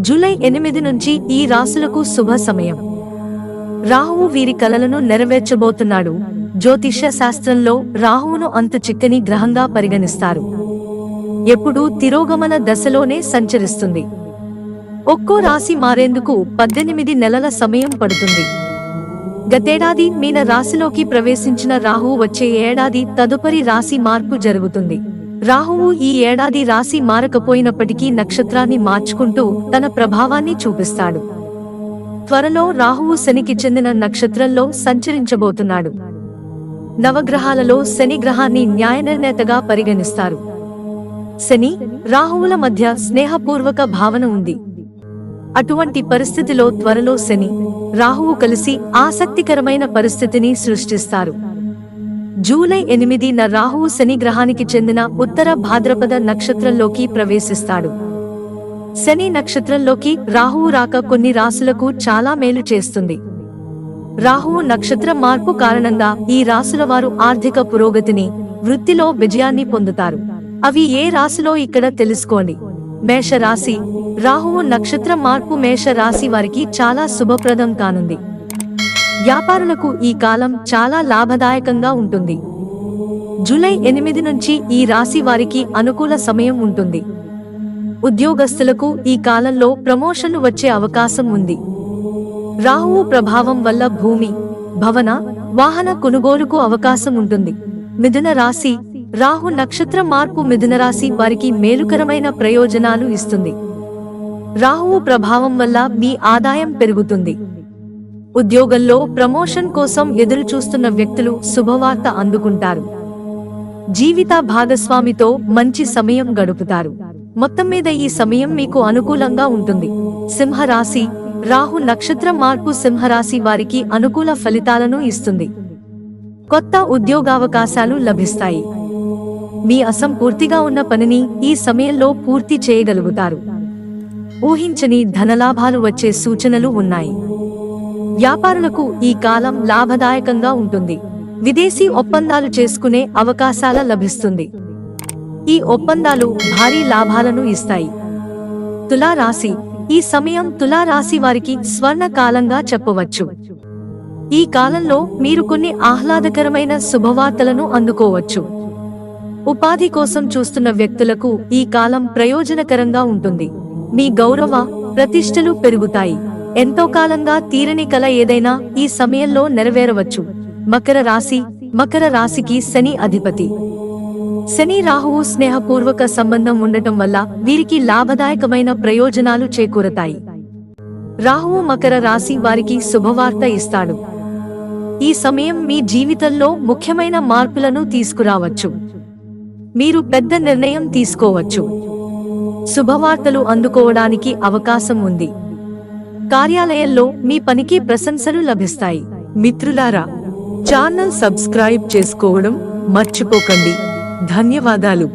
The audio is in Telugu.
జూలై ఎనిమిది నుంచి ఈ రాసులకు శుభ సమయం. రాహువు వీరి కలలను నెరవేర్చబోతున్నాడు. జ్యోతిష శాస్త్రంలో రాహువును అంత చిక్కని గ్రహంగా పరిగణిస్తారు. ఎప్పుడూ తిరోగమన దశలోనే సంచరిస్తుంది. ఒక్కో రాశి మారేందుకు పద్దెనిమిది నెలల సమయం పడుతుంది. గతేడాది మీన రాశిలోకి ప్రవేశించిన రాహు వచ్చే ఏడాది తదుపరి రాశి మార్పు జరుగుతుంది. రాహువు ఈ ఏడాది రాశి మారకపోయినప్పటికీ నక్షత్రాన్ని మార్చుకుంటూ తన ప్రభావాన్ని చూపిస్తాడు. త్వరలో రాహువు శనికి చెందిన నక్షత్రంలో సంచరించబోతున్నాడు. నవగ్రహాలలో శని గ్రహాన్ని న్యాయ నిర్ణేతగా పరిగణిస్తారు. శని రాహువుల మధ్య స్నేహపూర్వక భావన ఉంది. అటువంటి పరిస్థితిలో త్వరలో శని రాహువు కలిసి ఆసక్తికరమైన పరిస్థితిని సృష్టిస్తారు. జూలై ఎనిమిదిన రాహువు శని గ్రహానికి చెందిన ఉత్తర భాద్రపద నక్షత్రంలోకి ప్రవేశిస్తాడు. శని నక్షత్రంలోకి రాహువు రాక కొన్ని రాసులకు చాలా మేలు చేస్తుంది. రాహువు నక్షత్ర మార్పు కారణంగా ఈ రాసుల వారు ఆర్థిక పురోగతిని వృత్తిలో విజయాన్ని పొందుతారు. అవి ఏ రాశిలో ఇక్కడ తెలుసుకోండి. మేష రాశి రాహువు నక్షత్ర మార్పు మేష రాశి వారికి చాలా శుభప్రదం కానుంది. వ్యాపారులకు ఈ కాలం చాలా లాభదాయకంగా ఉంటుంది. జూలై ఎనిమిది నుంచి ఈ రాశి వారికి అనుకూల సమయం ఉంటుంది. ఉద్యోగస్తులకు ఈ కాలంలో ప్రమోషన్లు వచ్చే అవకాశం ఉంది. రాహువు ప్రభావం వల్ల భూమి భవన వాహన కొనుగోలుకు అవకాశం ఉంటుంది. మిథున రాశి రాహు నక్షత్ర మార్పు మిథున రాశి వారికి మేలుకరమైన ప్రయోజనాలు ఇస్తుంది. రాహువు ప్రభావం వల్ల మీ ఆదాయం పెరుగుతుంది. ఉద్యోగంలో ప్రమోషన్ కోసం ఎదురు చూస్తున్న వ్యక్తులు శుభవార్త అందుకుంటారు. జీవిత భాగస్వామితో మంచి సమయం గడుపుతారు. మొత్తం మీద ఈ సమయం మీకు అనుకూలంగా ఉంటుంది. సింహరాశి రాహు నక్షత్ర మార్పు సింహరాశి వారికి అనుకూల ఫలితాలను ఇస్తుంది. కొత్త ఉద్యోగావకాశాలు లభిస్తాయి. మీ అసంపూర్తిగా ఉన్న పనిని ఈ సమయంలో పూర్తి చేయగలుగుతారు. ఊహించని ధనలాభాలు వచ్చే సూచనలు ఉన్నాయి. వ్యాపారులకు ఈ కాలం లాభదాయకంగా ఉంటుంది. విదేశీ ఒప్పందాలు చేసుకునే అవకాశాల లభిస్తుంది. ఈ ఒప్పందాలు భారీ లాభాలను ఇస్తాయి. తులారాశి. ఈ సమయం తులారాశి వారికి స్వర్ణ కాలంగా చెప్పవచ్చు. ఈ కాలంలో మీరు కొన్ని ఆహ్లాదకరమైన శుభవార్తలను అందుకోవచ్చు. ఉపాధి కోసం చూస్తున్న వ్యక్తులకు ఈ కాలం ప్రయోజనకరంగా ఉంటుంది. మీ గౌరవ ప్రతిష్టలు పెరుగుతాయి. ఎంతో కాలంగా తీరని కల ఏదైనా ఈ సమయంలో నెరవేరవచ్చు. మకర రాశి మకర రాశికి శని అధిపతి. శని రాహువు స్నేహపూర్వక సంబంధం ఉండటం వల్ల వీరికి లాభదాయకమైన ప్రయోజనాలు చేకూరతాయి. రాహువు మకర రాశి వారికి శుభవార్త ఇస్తాడు. ఈ సమయం మీ జీవితంలో ముఖ్యమైన మార్పులను తీసుకురావచ్చు. మీరు పెద్ద నిర్ణయం తీసుకోవచ్చు. శుభవార్తలు అందుకోవడానికి అవకాశం ఉంది. కార్యాలయంలో మీ పనికి ప్రశంసలు లభిస్తాయి. మిత్రులారా ఛానల్ సబ్స్క్రైబ్ చేసుకోవడం మర్చిపోకండి. ధన్యవాదాలు.